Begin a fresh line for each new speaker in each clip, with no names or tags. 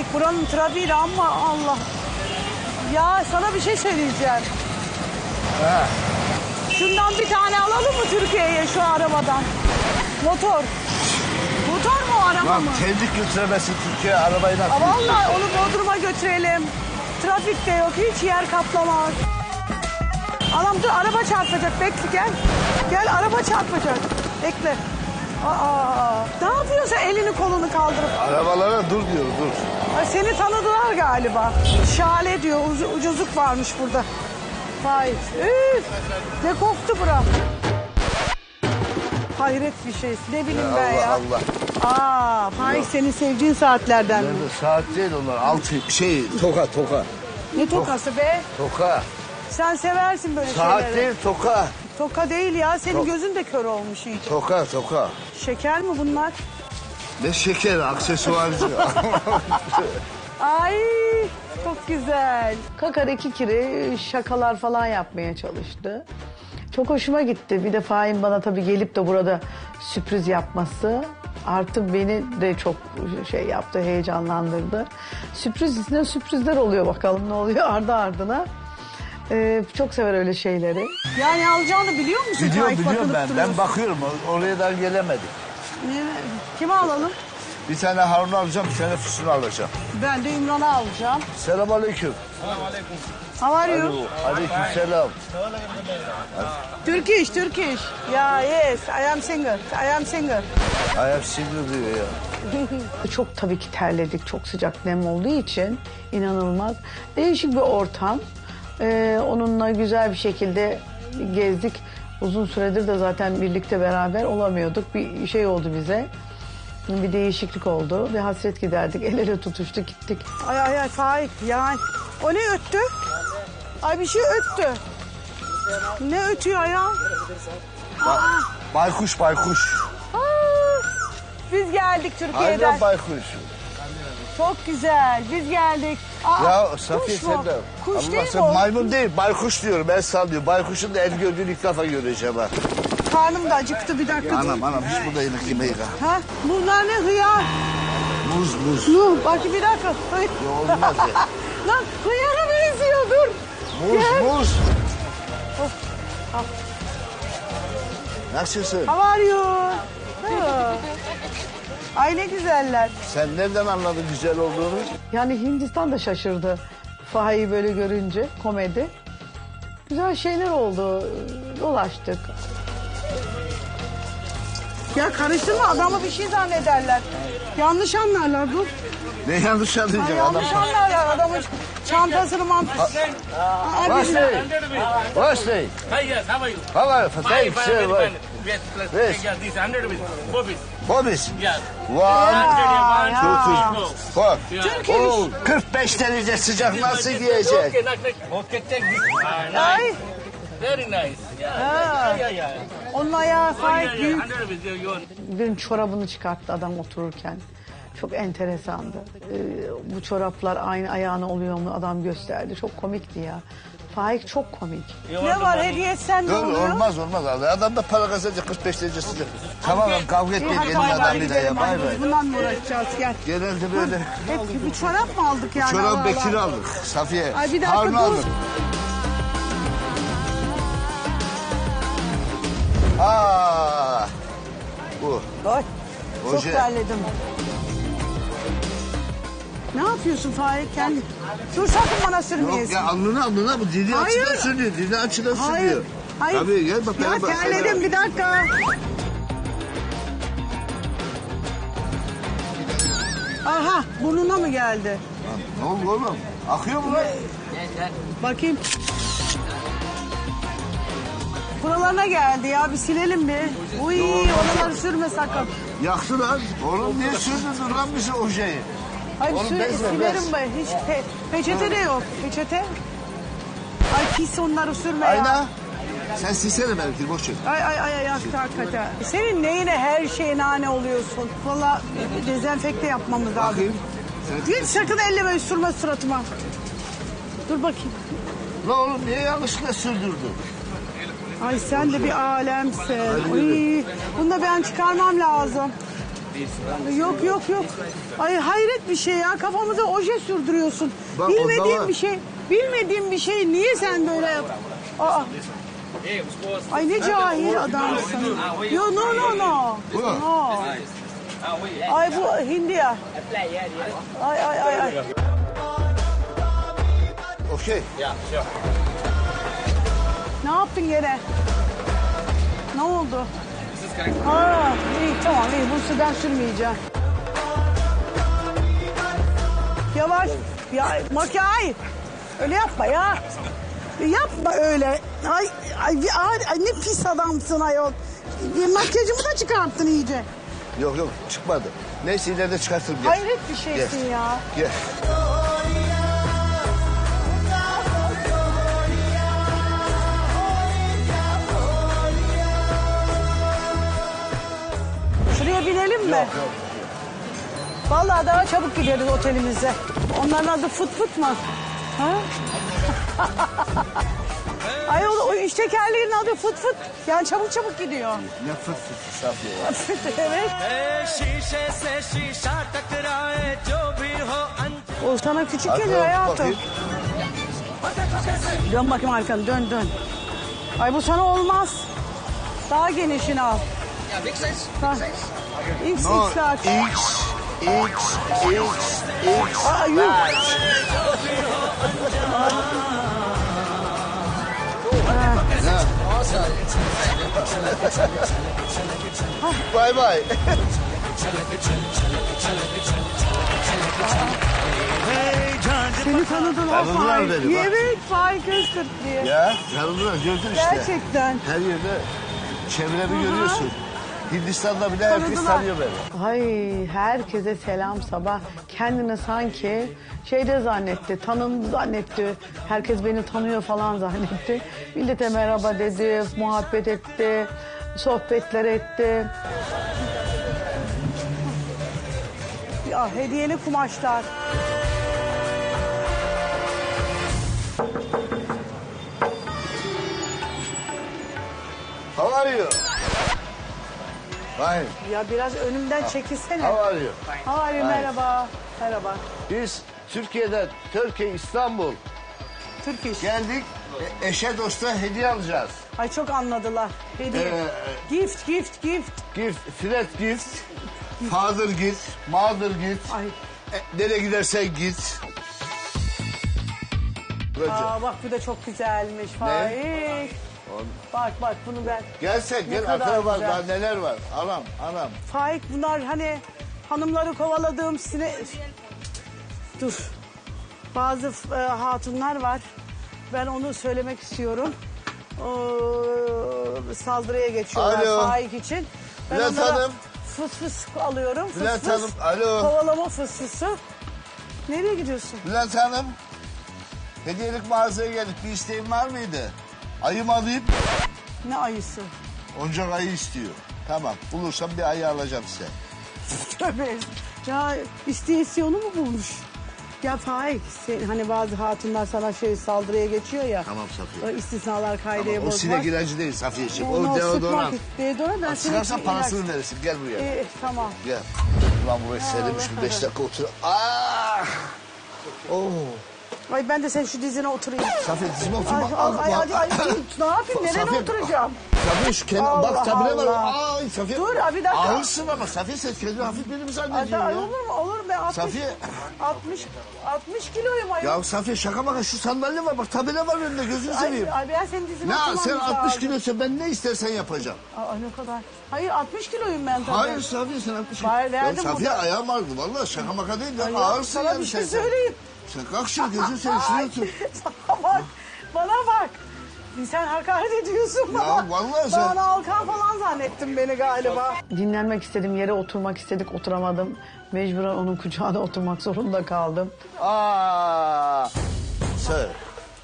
Faik buranın trafiği ama Allah. Ya sana bir şey söyleyeceğim.
Ha.
Şundan bir tane alalım mı Türkiye'ye şu arabadan? Motor. Motor mu araba
Lan
mı?
kendi götüremezsin Türkiye arabayı nasıl götürürsün?
Vallahi onu Bodrum'a götürelim. Trafik de yok, hiç yer kaplamaz. Anam dur araba çarpacak, bekle gel. Gel araba çarpacak, bekle. Aa, ne yapıyorsun elini kolunu kaldırıp?
Arabalara dur diyor dur.
Ay, seni tanıdılar galiba. Şale diyor, ucu- ucuzluk varmış burada. Vay, üf, ne koktu bura. Hayret bir şey, ne bileyim ben ya.
Allah Allah.
Aa, Faik senin sevdiğin saatlerden.
Nerede saat değil onlar altı şey toka toka.
Ne tokası be?
Toka.
Sen seversin böyle
Saat
şeyleri.
değil toka.
Toka değil ya. Senin gözün de kör olmuş iyice.
Toka toka.
Şeker mi bunlar?
Ne şeker aksesuarcı.
Ay çok güzel. Kakar iki kere şakalar falan yapmaya çalıştı. Çok hoşuma gitti. Bir de Fahin bana tabii gelip de burada sürpriz yapması artık beni de çok şey yaptı, heyecanlandırdı. Sürpriz üstüne sürprizler oluyor bakalım ne oluyor ardı ardına. Ee, çok sever öyle şeyleri. Yani alacağını biliyor musun?
biliyorum
Faik?
biliyorum ben. Ben bakıyorum oraya da gelemedik.
Ne- Kime alalım?
Bir tane Harun alacağım bir tane Füsun alacağım.
Ben de İmran'ı alacağım.
Selam aleyküm.
How are you?
Aleyküm selam.
Turkish, Turkish. Yeah, yes. I am single. I am single.
Ayak sinir diyor ya.
Çok tabii ki terledik. Çok sıcak nem olduğu için inanılmaz. Değişik bir ortam. Ee, onunla güzel bir şekilde gezdik. Uzun süredir de zaten birlikte beraber olamıyorduk. Bir şey oldu bize. Bir değişiklik oldu. Bir hasret giderdik. El ele tutuştuk gittik. Ay ay ay Faik ya. O ne öttü? Ay bir şey öttü. Ne ötüyor ya?
Baykuş baykuş.
Aa, biz geldik Türkiye'den.
Aynen baykuş.
Çok güzel. Biz geldik. Aa,
Ya Safiye
kuş mu?
sen de.
Kuş
Allah
değil
sen
o?
maymun değil baykuş diyorum ben sallıyor. Baykuşun da el gördüğünü ilk defa göreceğim ha.
Karnım da acıktı bir dakika. dur.
Anam anam hiç burada yemek yemeyiz ha.
Ha? Bunlar ne hıyar?
Muz muz.
Nuh bak bir dakika. Hıy-
Ya olmaz ya.
Lan hıyara benziyor dur.
Muz
Gel.
muz.
al.
Nasılsın?
How are you? Ha. Ay ne güzeller.
Sen nereden anladın güzel olduğunu?
Yani Hindistan da şaşırdı. Fahayı böyle görünce komedi. Güzel şeyler oldu. Dolaştık. Ya karıştırma adamı bir şey zannederler. Yanlış anlarlar dur.
Ne yanlış
Ay,
anlayacak adam?
yanlış anlarlar adamın çantasını mantasını.
Wesley. Wesley.
Hi, yes, how are you?
How are you?
Fine,
Thanks.
fine,
uh,
very fine. Yes. yeah, this 100 rupees, four piece.
Hobbies.
Yes.
One,
two, three,
four.
Türkiye
Oo, 45 derece sıcak nasıl giyecek?
Okay, take this.
Ay.
nice. Very nice. Yeah,
Ha.
yeah, yeah.
Onun ayağı
yeah,
büyük.
100 rupees, you, you want.
Birinin çorabını çıkarttı adam otururken. Çok enteresandı. Ee, bu çoraplar aynı ayağına oluyor mu adam gösterdi. Çok komikti ya. Faik çok komik. Ne var hediye sen de
Dur
oluyor.
olmaz olmaz. Adam da para kazanacak 45 derece sıcak. Tamam lan kavga etmeyin gelin adamıyla ya bay bay.
Bundan mı uğraşacağız gel.
Genelde böyle
Hep bir çorap mı aldık yani?
Çorap
Allah.
Bekir'i aldık. Safiye.
Ay bir dakika
Harun'u
dur.
aldık. Aa, bu.
Ay, çok
Oje.
terledim. Ne yapıyorsun Faik kendi? Dur sakın bana
Yok
sürmeyesin.
ya alnına alnına bu dili
Hayır.
açıdan sürüyor. Dili açıdan
Hayır.
sürüyor.
Hayır.
Tabii gel bak.
Ya
gel bak,
terledim bir dakika. Aha burnuna mı geldi?
Ne oldu oğlum? Akıyor mu lan?
Bakayım. Buralarına geldi ya bir silelim bir. Uy oraları sürme sakın.
Yaktı lan. Oğlum niye sürdürdün lan bizi o
Hayır
Oğlum
sür,
bez ver,
silerim
bez.
ben. Hiç pe- peçete de yok. Peçete. Ay pis onları sürme ya.
Ayna. Sen silsene belki boş ver.
Ay ay ay ay yaktı hakikaten. Senin neyine her şeye nane oluyorsun? Valla dezenfekte yapmamız lazım.
Bakayım. Sen...
Sakın elleme sürme suratıma. Dur bakayım.
La oğlum niye yanlışlıkla sürdürdün?
Ay sen de bir alemsin. Uy, bunu da ben çıkarmam lazım. Yok yok yok. Ay hayret bir şey ya. Kafamıza oje sürdürüyorsun.
Bak,
bilmediğim bir şey. Bilmediğim bir şey niye sen böyle yap? Aa. Ay ne cahil adamsın. Yo no no no. No. Ay bu Hindiya. Ay ay ay ay.
Okey.
Ne yaptın gene? Ne oldu? Aa, iyi tamam iyi bunu sudan sürmeyeceğim. Yavaş. Ya makyaj. Öyle yapma ya. Yapma öyle. Ay, ay, ay, ay ne pis adamsın ayol. Makyajımı da çıkarttın iyice.
Yok yok çıkmadı. Neyse ileride çıkartırım. Gel.
Hayret bir şeysin
Gel.
ya.
Gel.
Vallahi daha çabuk gideriz otelimize. Onların adı fıt fıt mı? Ha? Ay o, o üç tekerleğin adı fıt fıt. Yani çabuk çabuk gidiyor.
Ne fıt fıt hesap
evet. O sana küçük
Hadi
geliyor hayatım.
bakayım.
Dön bakayım arkanı dön dön. Ay bu sana olmaz. Daha genişini al.
Ya big size,
big size. X
No,
X large.
X, X, X, X.
Aa, yuh.
Bay bay.
Seni tanıdılar
Tanıdılar
Faik.
beni, bak.
Evet Faik Öztürk diye.
Ya yanımda gördün işte.
Gerçekten.
Her yerde çevremi görüyorsun. Hindistan'da bile herkes
Tanıdılar.
tanıyor beni.
Ay herkese selam sabah. Kendini sanki şeyde zannetti, tanındı zannetti. Herkes beni tanıyor falan zannetti. Millete merhaba dedi, muhabbet etti, sohbetler etti.
Ya hediyeli kumaşlar.
How are you? Fine.
Ya biraz önümden çekilsene.
How are you?
Hayır merhaba. Merhaba.
Biz Türkiye'den, Türkiye, İstanbul
Türk iş.
geldik. E, eşe dosta hediye alacağız.
Ay çok anladılar. Hediye.
Ee,
gift, gift, gift.
Gift, flat gift, father gift, mother gift.
Ay.
E, nereye gidersen git.
Aa bak bu da çok güzelmiş Faik. Bak bak bunu ben.
Gel sen
Ne
gel
kadar
arkada var
güzel.
daha neler var. Anam anam.
Faik bunlar hani hanımları kovaladığım sine... Dur. Bazı e, hatunlar var. Ben onu söylemek istiyorum. O, saldırıya geçiyorlar
Alo.
Faik için. Ben
Bülent
onlara
Hanım.
Fıs fıs alıyorum. Fıs
Bülent
fıs.
Hanım, alo.
Kovalama fıs fısı. Nereye gidiyorsun?
Bülent Hanım. Hediyelik mağazaya geldik. Bir isteğin var mıydı? Ayı mı alayım?
Ne ayısı?
Oyuncak ayı istiyor. Tamam. Bulursam bir ayı alacağım size.
Tövbe. Ya istiyasyonu mu bulmuş? Ya Faik, sen, hani bazı hatunlar sana şey saldırıya geçiyor ya.
Tamam Safiye.
O istisnalar kaydeye
Ama o
bozmak.
sinek ilacı değil Safiyeciğim.
Onu
O deodorant.
Deodorant ben
Sıkarsan parasını verirsin. Gel buraya.
Ee, tamam.
Gel. Ulan burayı sermiş bir beş dakika otur. Ah! Oo.
Ay ben de sen şu dizine oturayım.
Safiye dizime oturma.
Ay, ay, ay, ay, ay, ne yapayım? Nereye
Safiye,
oturacağım?
Safiye şu kenar
Allah
bak tabire var. Ay Safiye.
Dur, abi, bir dakika.
Ağırsın ama Safiye sen kendini hafif
Ay,
zannediyorsun ya?
olur mu? Olur ben 60,
Safiye.
60, 60 kiloyum ayol.
Ya Safiye şaka maka şu sandalye var bak tabela var önünde gözünü seveyim.
Ay, ay ben senin dizine
Ne
oturmam
sen 60
lazım.
kilosun ben ne istersen yapacağım.
Aa, ne kadar? Hayır 60 kiloyum ben tabii.
Hayır Safiye sen 60
Bari
Ya
verdim
Safiye
burada.
ayağım ağrıdı vallahi şaka maka değil
ya,
ağırsın
sana
yani
bir şey
sen. sen.
söyleyeyim.
Sen gözünü seveyim şuraya otur.
Sana bak, bana bak. Sen hakaret ediyorsun bana.
vallahi sen-
Ben Alkan falan zannettim beni galiba.
Dinlenmek istedim, yere oturmak istedik, oturamadım. Mecburen onun kucağına oturmak zorunda kaldım.
Aa. Sir.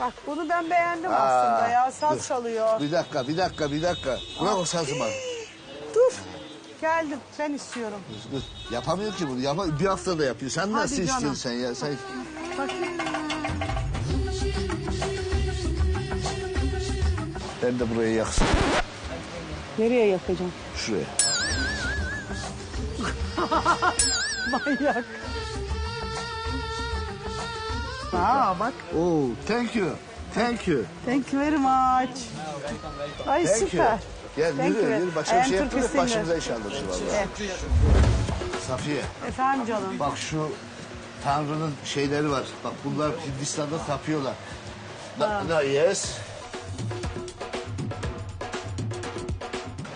Bak bunu ben beğendim
Aa,
aslında ya. Saz
dur.
çalıyor.
Bir dakika bir dakika bir dakika. Bırak o sazı bana.
Dur. Geldim. Ben istiyorum.
Dur. Yapamıyor ki bunu. Yapa, bir hafta da yapıyor. Sen nasıl
canım.
istiyorsun sen ya? Sen... Ben de burayı yaksın.
Nereye yakacağım?
Şuraya.
Manyak. Aa bak.
Oh, thank you. Thank you.
Thank you very much. Ay
Thank
süper.
you. Gel
Thank
yürü,
you.
yürü. Başka bir şey
singer.
başımıza iş aldırsın vallahi.
Evet.
Safiye,
Efendim canım.
bak şu Tanrı'nın şeyleri var. Bak bunlar Hindistan'da tapıyorlar. Da, da, yes.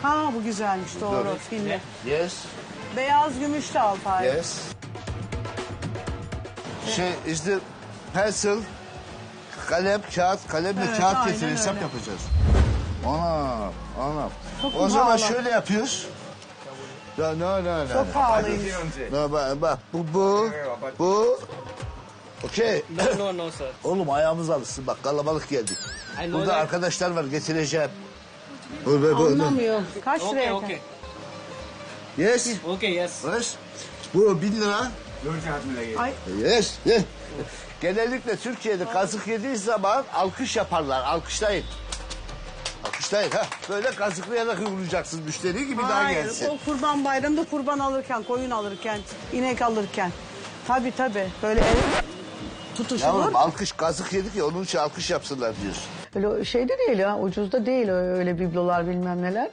Ha bu güzelmiş doğru.
Doğru.
Filmi.
Yes.
Beyaz gümüşlü al Fahir.
Yes. Şey işte pencil, kalem, kağıt, kalemle
Evet,
kağıt
aynen
hesap
öyle.
yapacağız. Ana, ana.
Çok
o zaman
pahalı.
şöyle yapıyoruz. Ya no no no.
Çok pahalıymış.
No, bak, bak bu bu bu. Okey.
No, no, no, sir.
Oğlum ayağımız alışsın bak kalabalık geldik. Burada
that.
arkadaşlar var getireceğim. Bu, bu, bu,
Anlamıyorum. Kaç
Okay,
liraya?
okay.
Yes.
Okay, yes.
Yes. Bu bin lira.
Ay
Yes. yes. Genellikle Türkiye'de kazık yediği zaman alkış yaparlar. Alkışlayın. Alkışlayın ha. Böyle kazıklayarak vuracaksın müşteri gibi daha
hayır.
gelsin.
O kurban bayramında kurban alırken, koyun alırken, inek alırken. Tabii tabii. Böyle el tutuşulur.
Yavrum alkış kazık yedik ya onun için alkış yapsınlar diyorsun.
Öyle şeyde değil ha ucuzda değil öyle biblolar bilmem neler.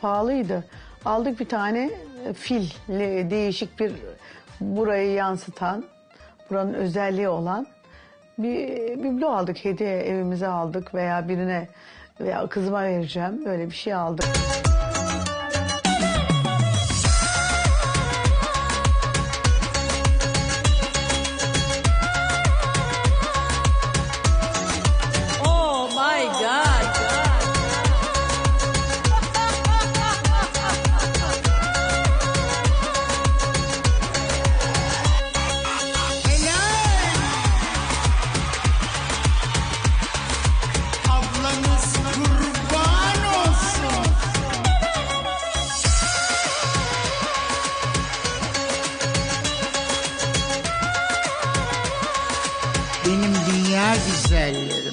Pahalıydı. Aldık bir tane e, fil le- değişik bir burayı yansıtan buranın özelliği olan bir biblo aldık hediye evimize aldık veya birine veya kızıma vereceğim böyle bir şey aldık.
güzel.